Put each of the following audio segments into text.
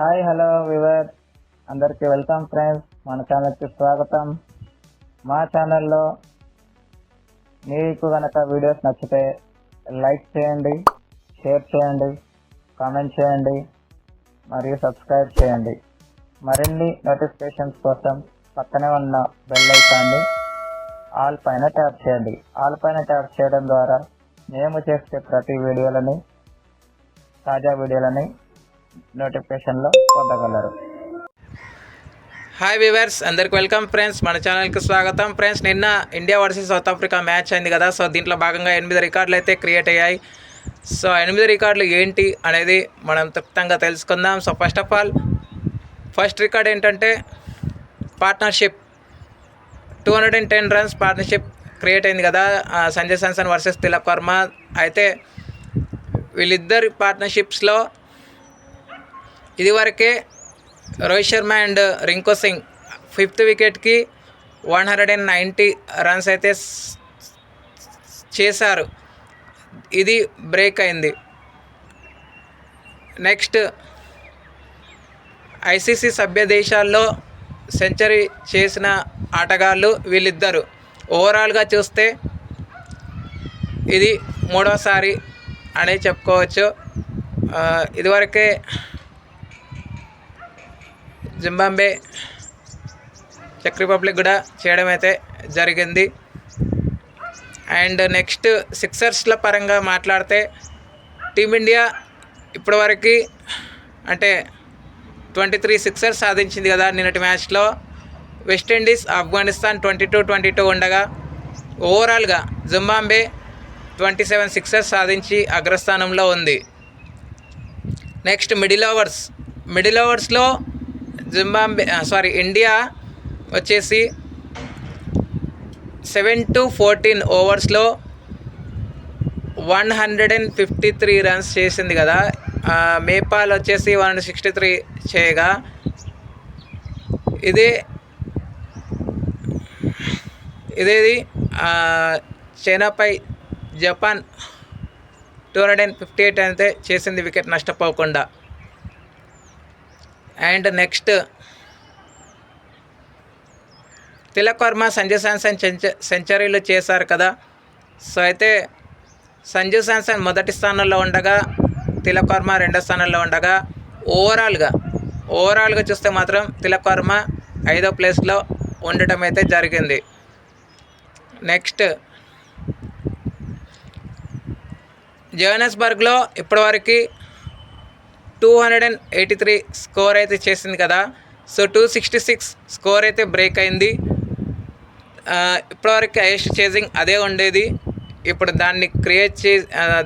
Hi hello we were అందరికీ welcome friends మన ఛానల్కి స్వాగతం. మా ఛానల్లో మీకు కనుక వీడియోస్ నచ్చితే లైక్ చేయండి షేర్ చేయండి కామెంట్ చేయండి మరియు సబ్స్క్రైబ్ చేయండి. మరిన్ని నోటిఫికేషన్స్ కోసం పక్కనే ఉన్న బెల్ ఐకాన్ని ఆల్ పైన ట్యాప్ చేయండి. ఆల్ పైన ట్యాప్ చేయడం ద్వారా మేము చేసే ప్రతి వీడియోలని తాజా వీడియోలని నోటిఫికేషన్లో పొందగలరు. హాయ్ వివర్స్ అందరికి వెల్కమ్ ఫ్రెండ్స్ మన ఛానల్కి స్వాగతం. ఫ్రెండ్స్ నిన్న India versus South Africa match అయింది కదా. సో దీంట్లో భాగంగా ఎనిమిది రికార్డులు అయితే క్రియేట్ అయ్యాయి. సో ఎనిమిది రికార్డులు ఏంటి అనేది మనం తృప్తంగా తెలుసుకుందాం. So first of all first record ఏంటంటే partnership two hundred and ten runs partnership create అయింది కదా. సంజయ్ సామ్సన్ వర్సెస్ తిలక్ వర్మ. అయితే వీళ్ళిద్దరి పార్ట్నర్షిప్స్లో ఇదివరకే Rohit Sharma and Rinku Singh fifth వికెట్కి one hundred and ninety runs అయితే చేశారు. ఇది బ్రేక్ అయింది. నెక్స్ట్ ఐసీసీ సభ్య దేశాల్లో సెంచరీ చేసిన ఆటగాళ్ళు వీళ్ళిద్దరు. ఓవరాల్గా చూస్తే ఇది మూడోసారి అనే చెప్పుకోవచ్చు. ఇదివరకే జింబాంబే చెక్ రిపబ్లిక్ కూడా చేయడం అయితే జరిగింది. అండ్ నెక్స్ట్ సిక్సర్స్ల పరంగా మాట్లాడితే టీమిండియా ఇప్పటివరకు అంటే ట్వంటీ త్రీ సిక్సర్స్ సాధించింది కదా నిన్నటి మ్యాచ్లో. West Indies Afghanistan twenty two twenty two ఉండగా ఓవరాల్గా జింబాంబే ట్వంటీ సెవెన్ సిక్సర్స్ సాధించి అగ్రస్థానంలో ఉంది. Next middle overs. మిడిల్ ఓవర్స్లో జింబాంబే సారీ ఇండియా వచ్చేసి seven to fourteen ఓవర్స్లో one hundred and fifty three runs చేసింది కదా. Uh, నేపాల్ వచ్చేసి వన్ హండ్రెడ్ సిక్స్టీ త్రీ చేయగా ఇదే ఇదేది uh, చైనాపై Japan two hundred and fifty eight అయితే చేసింది వికెట్ నష్టపోకుండా. అండ్ నెక్స్ట్ తిలక్ వర్మ సంజయ్ శాంసన్ సెంచ- సెంచరీలు చేశారు కదా. సో అయితే సంజు శాంసన్ మొదటి స్థానంలో ఉండగా తిలక్ వర్మ రెండో స్థానంలో ఉండగా ఓవరాల్గా ఓవరాల్గా చూస్తే మాత్రం తిలక్ వర్మ ఐదో ప్లేస్లో ఉండటం అయితే జరిగింది. నెక్స్ట్ జోహనస్బర్గ్లో ఇప్పటివరకు two hundred and eighty three score అయితే చేసింది కదా. So two sixty six score అయితే బ్రేక్ అయింది. ఇప్పటివరకు హైయెస్ట్ చేసింగ్ అదే ఉండేది. ఇప్పుడు దాన్ని క్రియేట్ చే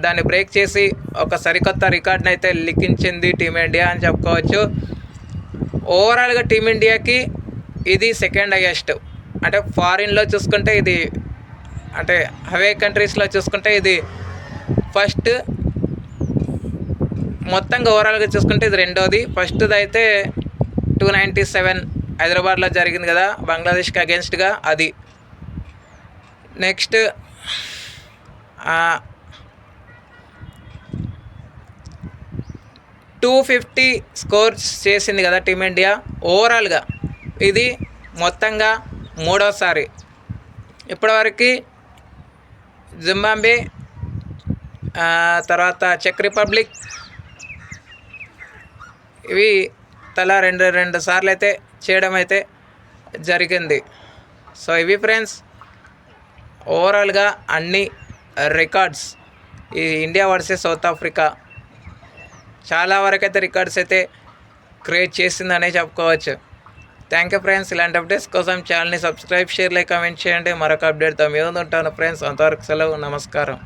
దాన్ని బ్రేక్ చేసి ఒక సరికొత్త రికార్డ్ని అయితే లిఖించింది టీమిండియా అని చెప్పుకోవచ్చు. ఓవరాల్గా టీమిండియాకి ఇది సెకండ్ హైయెస్ట్. అంటే ఫారిన్లో చూసుకుంటే ఇది అంటే హవే కంట్రీస్లో చూసుకుంటే ఇది ఫస్ట్ మొత్తంగా ఓవరాల్గా చూసుకుంటే ఇది రెండోది. ఫస్ట్ది అయితే టూ నైంటీ సెవెన్ హైదరాబాద్లో జరిగింది కదా బంగ్లాదేశ్కి అగెన్స్ట్గా అది. నెక్స్ట్ టూ ఫిఫ్టీ స్కోర్స్ చేసింది కదా టీమిండియా ఓవరాల్గా ఇది మొత్తంగా మూడోసారి. ఇప్పటివరకు జింబాంబే తర్వాత చెక్ రిపబ్లిక్ ఇవి తలా రెండు రెండు సార్లు అయితే చేయడం అయితే జరిగింది. సో ఇవి ఫ్రెండ్స్ ఓవరాల్గా అన్ని రికార్డ్స్ ఈ ఇండియా వర్సెస్ సౌత్ ఆఫ్రికా చాలా వరకు అయితే రికార్డ్స్ అయితే క్రియేట్ చేసిందనే చెప్పుకోవచ్చు. థ్యాంక్ యూ ఫ్రెండ్స్ ఇలాంటి అప్డేట్స్ కోసం ఛానల్ని సబ్స్క్రైబ్ షేర్ లైక్ కామెంట్ చేయండి. మరొక అప్డేట్తో మీ ముందు ఉంటాను ఫ్రెండ్స్. అంతవరకు సెలవు నమస్కారం.